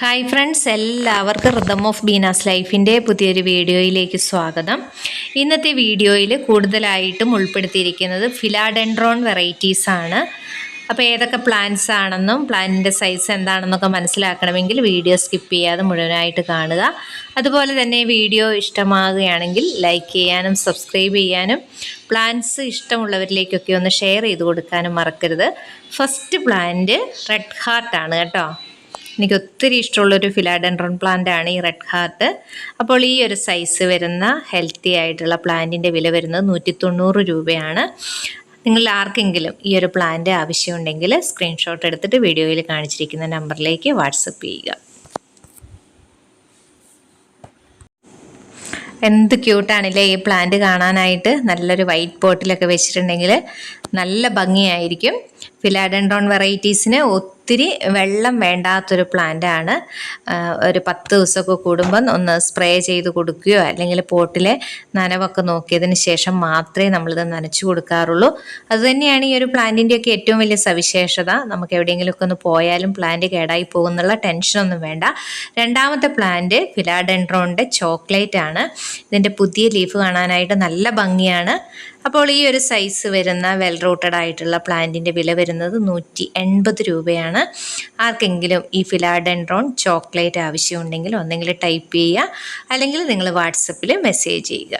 Hi friends എല്ലാവർക്കും rhythm of Beena's ലൈഫിന്റെ പുതിയൊരു വീഡിയോയിലേക്ക് സ്വാഗതം. ഇന്നത്തെ വീഡിയോയിൽ കൂടുതലായിട്ടും ഉൾപ്പെടുത്തിയിരിക്കുന്നത് ഫിലാഡെൻഡ്രോൺ വെറൈറ്റീസ് ആണ്. അപ്പോൾ ഏതൊക്കെ പ്ലാന്റ്സ് ആണെന്നും പ്ലാന്റിന്റെ സൈസ് എന്താണെന്നൊക്കെ മനസ്സിലാക്കണമെങ്കിൽ വീഡിയോ സ്കിപ്പ് ചെയ്യാതെ മുഴുവനായിട്ട് കാണുക. അതുപോലെ തന്നെ വീഡിയോ ഇഷ്ടമാകുകയാണെങ്കിൽ ലൈക്ക് ചെയ്യാനും സബ്സ്ക്രൈബ് ചെയ്യാനും പ്ലാന്റ്സ് ഇഷ്ടമുള്ളവരിലേക്കൊക്കെ ഒന്ന് ഷെയർ ചെയ്ത് കൊടുക്കാനും മറക്കരുത്. ഫസ്റ്റ് പ്ലാന്റ് റെഡ് ഹാർട്ടാണ് കേട്ടോ. എനിക്ക് ഒത്തിരി ഇഷ്ടമുള്ളൊരു ഫിലാഡൻഡ്രൺ പ്ലാന്റ് ആണ് ഈ റെഡ് ഹാർട്ട് അപ്പോൾ ഈ ഒരു സൈസ് വരുന്ന ഹെൽത്തി ആയിട്ടുള്ള പ്ലാന്റിന്റെ വില വരുന്നത് നൂറ്റി തൊണ്ണൂറ് രൂപയാണ്. നിങ്ങൾ ആർക്കെങ്കിലും ഈ ഒരു പ്ലാന്റ് ആവശ്യമുണ്ടെങ്കിൽ സ്ക്രീൻഷോട്ട് എടുത്തിട്ട് വീഡിയോയിൽ കാണിച്ചിരിക്കുന്ന നമ്പറിലേക്ക് വാട്സപ്പ് ചെയ്യുക. എന്ത് ക്യൂട്ടാണല്ലേ ഈ പ്ലാന്റ് കാണാനായിട്ട്. നല്ലൊരു വൈറ്റ് പോട്ടിലൊക്കെ വെച്ചിട്ടുണ്ടെങ്കിൽ നല്ല ഭംഗിയായിരിക്കും. ഫിലാഡൻഡ്രോൺ വെറൈറ്റീസിന് ഒത്തിരി വെള്ളം വേണ്ടാത്തൊരു പ്ലാന്റ് ആണ്. ഒരു പത്ത് ദിവസമൊക്കെ കൂടുമ്പം ഒന്ന് സ്പ്രേ ചെയ്ത് കൊടുക്കുകയോ അല്ലെങ്കിൽ പോട്ടിലെ നനവൊക്കെ നോക്കിയതിന് ശേഷം മാത്രമേ നമ്മളിത് നനച്ചു കൊടുക്കാറുള്ളൂ. അതുതന്നെയാണ് ഈ ഒരു പ്ലാന്റിന്റെയൊക്കെ ഏറ്റവും വലിയ സവിശേഷത. നമുക്ക് എവിടെയെങ്കിലുമൊക്കെ ഒന്ന് പോയാലും പ്ലാന്റ് കേടായി പോകുന്നുള്ള ടെൻഷനൊന്നും വേണ്ട. രണ്ടാമത്തെ പ്ലാന്റ് ഫിലാഡെൻഡ്രോണിന്റെ ചോക്ലേറ്റ് ആണ്. ഇതിന്റെ പുതിയ ലീഫ് കാണാനായിട്ട് നല്ല ഭംഗിയാണ്. അപ്പോൾ ഈ ഒരു സൈസ് വരുന്ന വെൽ റൂട്ടഡ് ആയിട്ടുള്ള പ്ലാന്റിന്റെ വില വരുന്നത് നൂറ്റി എൺപത് രൂപയാണ്. ആർക്കെങ്കിലും ഈ ഫിലാഡൻഡ്രോൺ ചോക്ലേറ്റ് ആവശ്യമുണ്ടെങ്കിൽ ഒന്നെങ്കിൽ ടൈപ്പ് ചെയ്യുക. അല്ലെങ്കിൽ നിങ്ങൾ വാട്സപ്പിൽ മെസ്സേജ് ചെയ്യുക.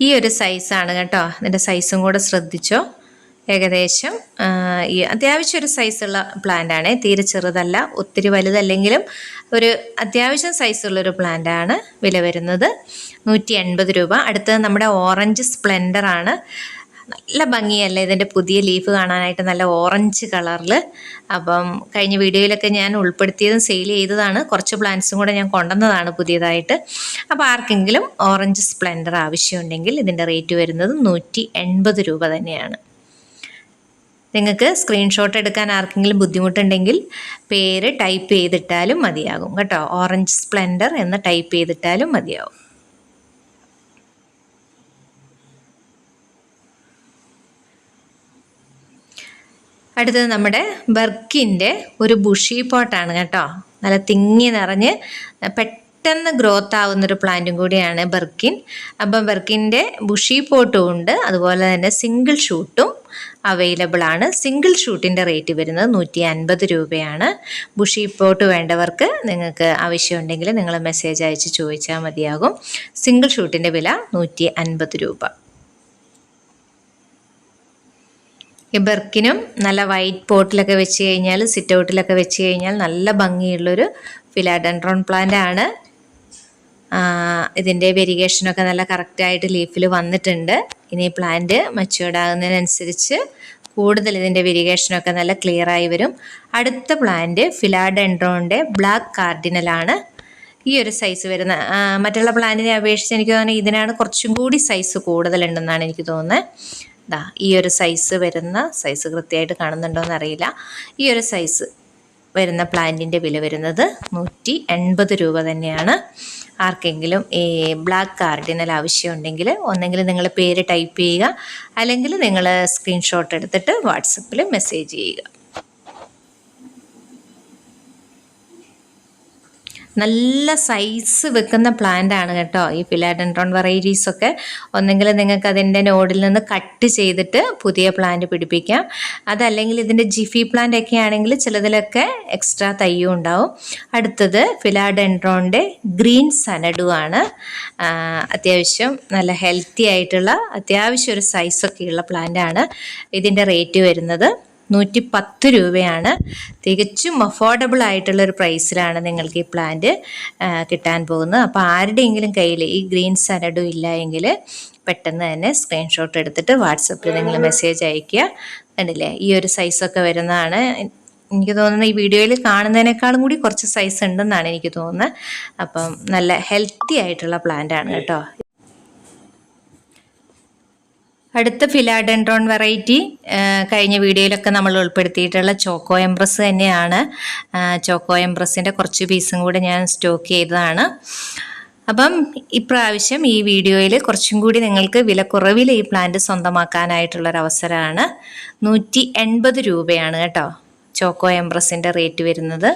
ഈ ഒരു സൈസാണ് കേട്ടോ. ഇതിന്റെ സൈസും കൂടെ ശ്രദ്ധിച്ചോ. ഏകദേശം ഈ അത്യാവശ്യം ഒരു സൈസുള്ള പ്ലാന്റ് ആണ്. തീരെ ചെറുതല്ല ഒത്തിരി വലുതല്ലെങ്കിലും ഒരു അത്യാവശ്യം സൈസുള്ളൊരു പ്ലാന്റാണ് വില വരുന്നത്. നൂറ്റി എൺപത് രൂപ. അടുത്തത് നമ്മുടെ ഓറഞ്ച് സ്പ്ലെൻഡർ ആണ്. നല്ല ഭംഗിയല്ലേ ഇതിന്റെ പുതിയ ലീഫ് കാണാനായിട്ട് നല്ല ഓറഞ്ച് കളറിൽ അപ്പം കഴിഞ്ഞ വീഡിയോയിലൊക്കെ ഞാൻ ഉൾപ്പെടുത്തിയതും സെയിൽ ചെയ്തതാണ്. കുറച്ച് പ്ലാന്റ്സും കൂടെ ഞാൻ കൊണ്ടുവന്നതാണ് പുതിയതായിട്ട്. അപ്പോൾ ആർക്കെങ്കിലും ഓറഞ്ച് സ്പ്ലെൻഡർ ആവശ്യമുണ്ടെങ്കിൽ ഇതിന്റെ റേറ്റ് വരുന്നത് നൂറ്റി രൂപ തന്നെയാണ്. നിങ്ങൾക്ക് സ്ക്രീൻഷോട്ട് എടുക്കാൻ ആർക്കെങ്കിലും ബുദ്ധിമുട്ടുണ്ടെങ്കിൽ പേര് ടൈപ്പ് ചെയ്തിട്ടാലും മതിയാകും കേട്ടോ. ഓറഞ്ച് സ്പ്ലെൻഡർ എന്ന് ടൈപ്പ് ചെയ്തിട്ടാലും മതിയാകും. അടുത്തത് നമ്മുടെ ബർക്കിന്റെ ഒരു ബുഷി പോട്ടാണ് കേട്ടോ. നല്ല തിങ്ങി നിറഞ്ഞ് പെട്ടെന്ന് ഗ്രോത്ത് ആവുന്നൊരു പ്ലാന്റും കൂടിയാണ് ബർക്കിൻ. അപ്പം ബർക്കിന്റെ ബുഷി പോട്ടും ഉണ്ട്. അതുപോലെ തന്നെ സിംഗിൾ ഷൂട്ടും അവൈലബിൾ ആണ്. സിംഗിൾ ഷൂട്ടിന്റെ റേറ്റ് വരുന്നത് നൂറ്റി അൻപത് രൂപയാണ്. ബുഷി പോട്ട് വേണ്ടവർക്ക് നിങ്ങൾക്ക് ആവശ്യമുണ്ടെങ്കിൽ നിങ്ങൾ മെസ്സേജ് അയച്ച് ചോദിച്ചാൽ മതിയാകും. സിംഗിൾ ഷൂട്ടിന്റെ വില നൂറ്റി അൻപത് രൂപ. ഈ ബെർക്കിനും നല്ല വൈറ്റ് പോട്ടിലൊക്കെ വെച്ച് കഴിഞ്ഞാൽ സിറ്റ് ഔട്ടിലൊക്കെ വെച്ച് കഴിഞ്ഞാൽ നല്ല ഭംഗിയുള്ളൊരു ഫിലാഡൻഡ്രോൺ പ്ലാന്റ് ആണ്. ഇതിന്റെ വെരിഗേഷനൊക്കെ നല്ല കറക്റ്റായിട്ട് ലീഫിൽ വന്നിട്ടുണ്ട്. ഇനി പ്ലാന്റ് മച്യൂർഡ് ആകുന്നതിനനുസരിച്ച് കൂടുതൽ ഇതിന്റെ വെരിഗേഷനൊക്കെ നല്ല ക്ലിയർ ആയി വരും. അടുത്ത പ്ലാന്റ് ഫിലാഡെൻഡ്രോണിന്റെ ബ്ലാക്ക് കാർഡിനലാണ് ഈ ഒരു സൈസ് വരുന്ന മറ്റുള്ള പ്ലാന്റിനെ അപേക്ഷിച്ച് എനിക്ക് തോന്നുന്നത് ഇതിനാണ് കുറച്ചും കൂടി സൈസ് കൂടുതലുണ്ടെന്നാണ് എനിക്ക് തോന്നുന്നത് ദാ ഈ ഒരു സൈസ് വരുന്ന സൈസ് കൃത്യമായിട്ട് കാണുന്നുണ്ടോ എന്നറിയില്ല ഈ ഒരു സൈസ് വരുന്ന പ്ലാന്റിന്റെ വില വരുന്നത് നൂറ്റി എൺപത് രൂപ തന്നെയാണ്. ആർക്കെങ്കിലും ഈ ബ്ലാക്ക് കാർഡിനൽ ആവശ്യമുണ്ടെങ്കിൽ ഒന്നെങ്കിൽ നിങ്ങൾ പേര് ടൈപ്പ് ചെയ്യുക. അല്ലെങ്കിൽ നിങ്ങൾ സ്ക്രീൻഷോട്ട് എടുത്തിട്ട് വാട്സപ്പിൽ മെസ്സേജ് ചെയ്യുക. നല്ല സൈസ് വെക്കുന്ന പ്ലാന്റ് ആണ് കേട്ടോ ഈ ഫിലാഡൻട്രോൺ വെറൈറ്റീസ് ഒക്കെ. ഒന്നെങ്കിൽ നിങ്ങൾക്ക് അതിന്റെ നോഡിൽ നിന്ന് കട്ട് ചെയ്തിട്ട് പുതിയ പ്ലാന്റ് പിടിപ്പിക്കാം. അതല്ലെങ്കിൽ ഇതിന്റെ ജിഫി പ്ലാന്റ് ഒക്കെ ആണെങ്കിൽ ചിലതിലൊക്കെ എക്സ്ട്രാ തയ്യും ഉണ്ടാവും. അടുത്തത് ഫിലാഡൻട്രോണിന്റെ ഗ്രീൻ സനഡു ആണ്. അത്യാവശ്യം നല്ല ഹെൽത്തി ആയിട്ടുള്ള അത്യാവശ്യം ഒരു സൈസൊക്കെയുള്ള പ്ലാന്റ് ആണ് ഇതിന്റെ റേറ്റ് വരുന്നത്. നൂറ്റി പത്ത് രൂപയാണ്. തികച്ചും അഫോർഡബിൾ ആയിട്ടുള്ള ഒരു പ്രൈസിലാണ് നിങ്ങൾക്ക് ഈ പ്ലാന്റ് കിട്ടാൻ പോകുന്നത്. അപ്പോൾ ആരുടെയെങ്കിലും കയ്യിൽ ഈ ഗ്രീൻ സാലഡും ഇല്ല എങ്കിൽ പെട്ടെന്ന് തന്നെ സ്ക്രീൻഷോട്ട് എടുത്തിട്ട് വാട്സപ്പിൽ നിങ്ങൾ മെസ്സേജ് അയക്കുക കണ്ടില്ലേ? ഈ ഒരു സൈസൊക്കെ വരുന്നതാണ്. എനിക്ക് തോന്നുന്നത് ഈ വീഡിയോയിൽ കാണുന്നതിനേക്കാളും കൂടി കുറച്ച് സൈസ് ഉണ്ടെന്നാണ് എനിക്ക് തോന്നുന്നത്. അപ്പം നല്ല ഹെൽത്തി ആയിട്ടുള്ള പ്ലാന്റ് ആണ് കേട്ടോ. അടുത്ത ഫിലാഡെൻഡ്രോൺ വെറൈറ്റി കഴിഞ്ഞ വീഡിയോയിലൊക്കെ നമ്മൾ ഉൾപ്പെടുത്തിയിട്ടുള്ള ചോക്കോ എംബ്രസ് തന്നെയാണ്. ചോക്കോ എംബ്രസിന്റെ കുറച്ച് പീസും കൂടെ ഞാൻ സ്റ്റോക്ക് ചെയ്തതാണ്. അപ്പം ഇപ്രാവശ്യം ഈ വീഡിയോയിൽ കുറച്ചും കൂടി നിങ്ങൾക്ക് വില വിലക്കുറവിൽ ഈ പ്ലാന്റ് സ്വന്തമാക്കാനായിട്ടുള്ളൊരവസരമാണ്. നൂറ്റി എൺപത് രൂപയാണ് കേട്ടോ ചോക്കോ എംബ്രസിന്റെ റേറ്റ് വരുന്നത്.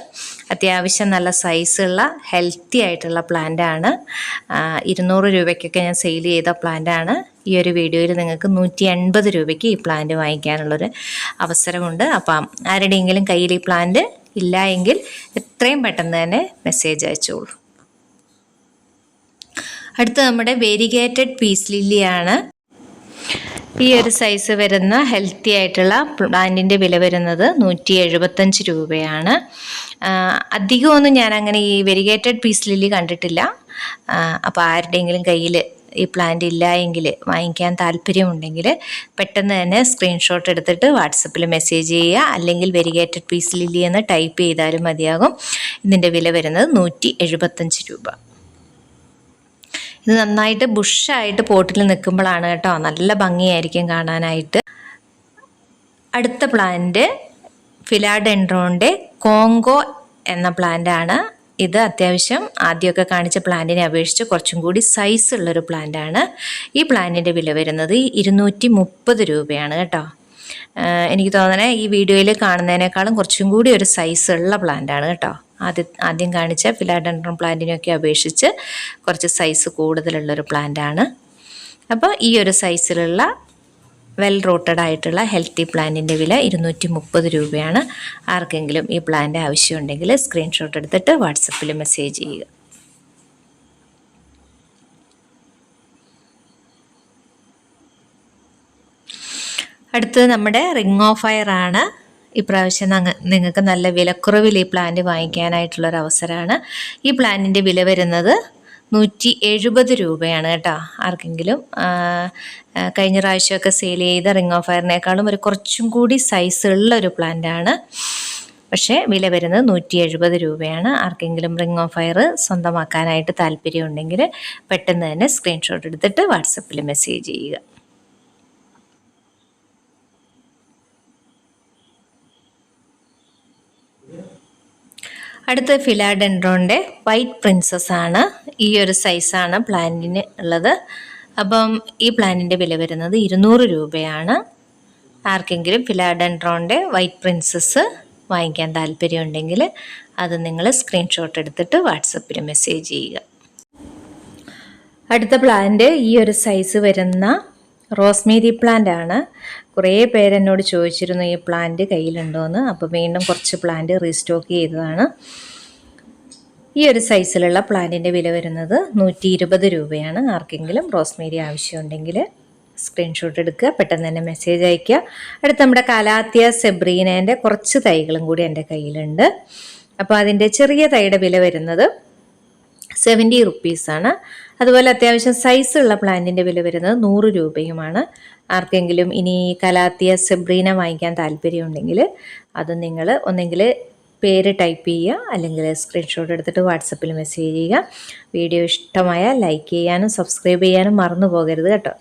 അത്യാവശ്യം നല്ല സൈസുള്ള ഹെൽത്തി ആയിട്ടുള്ള പ്ലാന്റാണ്. ഇരുന്നൂറ് രൂപയ്ക്കൊക്കെ ഞാൻ സെയിൽ ചെയ്ത പ്ലാന്റാണ്. ഈ ഒരു വീഡിയോയിൽ നിങ്ങൾക്ക് നൂറ്റി എൺപത് രൂപയ്ക്ക് ഈ പ്ലാന്റ് വാങ്ങിക്കാനുള്ളൊരു അവസരമുണ്ട്. അപ്പം ആരുടെയെങ്കിലും കയ്യിൽ ഈ പ്ലാന്റ് ഇല്ല എങ്കിൽ എത്രയും പെട്ടെന്ന് തന്നെ മെസ്സേജ് അയച്ചോളൂ. അടുത്ത നമ്മുടെ വെരിഗേറ്റഡ് പീസ് ലില്ലിയാണ് ഈ ഒരു സൈസ് വരുന്ന ഹെൽത്തി ആയിട്ടുള്ള പ്ലാന്റിന്റെ വില വരുന്നത് നൂറ്റി എഴുപത്തഞ്ച് രൂപയാണ് അധികമൊന്നും ഞാൻ അങ്ങനെ ഈ വെരിഗേറ്റഡ് പീസ് ലില്ലി കണ്ടിട്ടില്ല. അപ്പോൾ ആരുടെയെങ്കിലും കയ്യിൽ ഈ പ്ലാന്റ് ഇല്ല എങ്കിൽ വാങ്ങിക്കാൻ താല്പര്യമുണ്ടെങ്കിൽ പെട്ടെന്ന് തന്നെ സ്ക്രീൻഷോട്ട് എടുത്തിട്ട് വാട്സപ്പിൽ മെസ്സേജ് ചെയ്യുക. അല്ലെങ്കിൽ വെരിഗേറ്റഡ് പീസ് ലില്ലി എന്ന് ടൈപ്പ് ചെയ്താലും മതിയാകും. ഇതിന്റെ വില വരുന്നത് നൂറ്റി എഴുപത്തഞ്ച് രൂപ. ഇത് നന്നായിട്ട് ബുഷായിട്ട് പോട്ടിൽ നിൽക്കുമ്പോഴാണ് കേട്ടോ. നല്ല ഭംഗിയായിരിക്കും കാണാനായിട്ട്. അടുത്ത പ്ലാന്റ് ഫിലാഡെൻഡ്രോണിന്റെ കോങ്കോ എന്ന പ്ലാന്റ് ആണ് ഇത് അത്യാവശ്യം ആദ്യമൊക്കെ കാണിച്ച പ്ലാന്റിനെ അപേക്ഷിച്ച് കുറച്ചും കൂടി സൈസ് ഉള്ളൊരു പ്ലാന്റാണ് ഈ പ്ലാന്റിന്റെ വില വരുന്നത് ഇരുന്നൂറ്റി മുപ്പത് രൂപയാണ് കേട്ടോ. എനിക്ക് തോന്നണേ ഈ വീഡിയോയിൽ കാണുന്നതിനേക്കാളും കുറച്ചും കൂടി ഒരു സൈസ് ഉള്ള പ്ലാന്റാണ് കേട്ടോ. ആദ്യം ആദ്യം കാണിച്ച ഫിലാഡൻഡ്രൺ പ്ലാന്റിനെയൊക്കെ അപേക്ഷിച്ച് കുറച്ച് സൈസ് കൂടുതലുള്ളൊരു പ്ലാന്റാണ് അപ്പോൾ ഈ ഒരു സൈസിലുള്ള വെൽ റൂട്ടഡ് ആയിട്ടുള്ള ഹെൽത്തി പ്ലാന്റിന്റെ വില ഇരുന്നൂറ്റി മുപ്പത് രൂപയാണ്. ആർക്കെങ്കിലും ഈ പ്ലാന്റ് ആവശ്യമുണ്ടെങ്കിൽ സ്ക്രീൻഷോട്ട് എടുത്തിട്ട് വാട്സപ്പിൽ മെസ്സേജ് ചെയ്യുക. അടുത്തത് നമ്മുടെ റിംഗ് ഓഫ് ഫയർ ആണ്. ഇപ്രാവശ്യം നിങ്ങൾക്ക് നല്ല വിലക്കുറവിൽ ഈ പ്ലാന്റ് വാങ്ങിക്കാനായിട്ടുള്ളൊരു അവസരമാണ് ഈ പ്ലാന്റിന്റെ വില വരുന്നത് നൂറ്റി എഴുപത് രൂപയാണ് കേട്ടോ ആർക്കെങ്കിലും കഴിഞ്ഞ പ്രാവശ്യമൊക്കെ സെയിൽ ചെയ്ത റിംഗ് ഓഫ് ഫയറിനേക്കാളും ഒരു കുറച്ചും കൂടി സൈസ് ഉള്ള ഒരു പ്ലാന്റാണ് പക്ഷേ വില വരുന്നത് നൂറ്റി എഴുപത് രൂപയാണ്. ആർക്കെങ്കിലും റിംഗ് ഓഫ് ഫയർ സ്വന്തമാക്കാനായിട്ട് താല്പര്യമുണ്ടെങ്കിൽ പെട്ടെന്ന് തന്നെ സ്ക്രീൻഷോട്ട് എടുത്തിട്ട് വാട്സപ്പിൽ മെസ്സേജ് ചെയ്യുക. അടുത്ത ഫിലാഡെൻഡ്രോന്റെ വൈറ്റ് പ്രിൻസസ് ആണ്. ഈ ഒരു സൈസാണ് പ്ലാന്റിന് ഉള്ളത്. അപ്പം ഈ പ്ലാന്റിന്റെ വില വരുന്നത് ഇരുന്നൂറ് രൂപയാണ്. ആർക്കെങ്കിലും ഫിലാഡെൻഡ്രോന്റെ വൈറ്റ് പ്രിൻസസ് വാങ്ങിക്കാൻ താല്പര്യമുണ്ടെങ്കിൽ അത് നിങ്ങൾ സ്ക്രീൻഷോട്ട് എടുത്തിട്ട് വാട്സപ്പിൽ മെസ്സേജ് ചെയ്യുക. അടുത്ത പ്ലാന്റ് ഈ ഒരു സൈസ് വരുന്ന റോസ്മേരി പ്ലാന്റ് ആണ്. കുറേ പേരെന്നോട് ചോദിച്ചിരുന്നു ഈ പ്ലാന്റ് കയ്യിലുണ്ടോയെന്ന് അപ്പോൾ വീണ്ടും കുറച്ച് പ്ലാന്റ് റീസ്റ്റോക്ക് ചെയ്തതാണ്. ഈ ഒരു സൈസിലുള്ള പ്ലാന്റിന്റെ വില വരുന്നത് നൂറ്റി ഇരുപത് രൂപയാണ്. ആർക്കെങ്കിലും റോസ്മേരി ആവശ്യമുണ്ടെങ്കിൽ സ്ക്രീൻഷോട്ട് എടുക്കുക പെട്ടെന്ന് തന്നെ മെസ്സേജ് അയയ്ക്കുക. അടുത്ത് നമ്മുടെ കലാത്തിയ സെബ്രീനേന്റെ കുറച്ച് തൈകളും കൂടി എന്റെ കയ്യിലുണ്ട്. അപ്പോൾ അതിന്റെ ചെറിയ തൈയുടെ വില വരുന്നത് സെവന്റി റുപ്പീസാണ്. അതുപോലെ അത്യാവശ്യം സൈസുള്ള പ്ലാന്റിന്റെ വില വരുന്നത് നൂറ് രൂപയുമാണ്. ആർക്കെങ്കിലും ഇനി കലാത്തിയ സെബ്രീന വാങ്ങിക്കാൻ താല്പര്യമുണ്ടെങ്കിൽ അത് നിങ്ങൾ ഒന്നെങ്കിൽ പേര് ടൈപ്പ് ചെയ്യുക അല്ലെങ്കിൽ സ്ക്രീൻഷോട്ട് എടുത്തിട്ട് വാട്സപ്പിൽ മെസ്സേജ് ചെയ്യുക. വീഡിയോ ഇഷ്ടമായാൽ ലൈക്ക് ചെയ്യാനും സബ്സ്ക്രൈബ് ചെയ്യാനും മറന്നു പോകരുത് കേട്ടോ.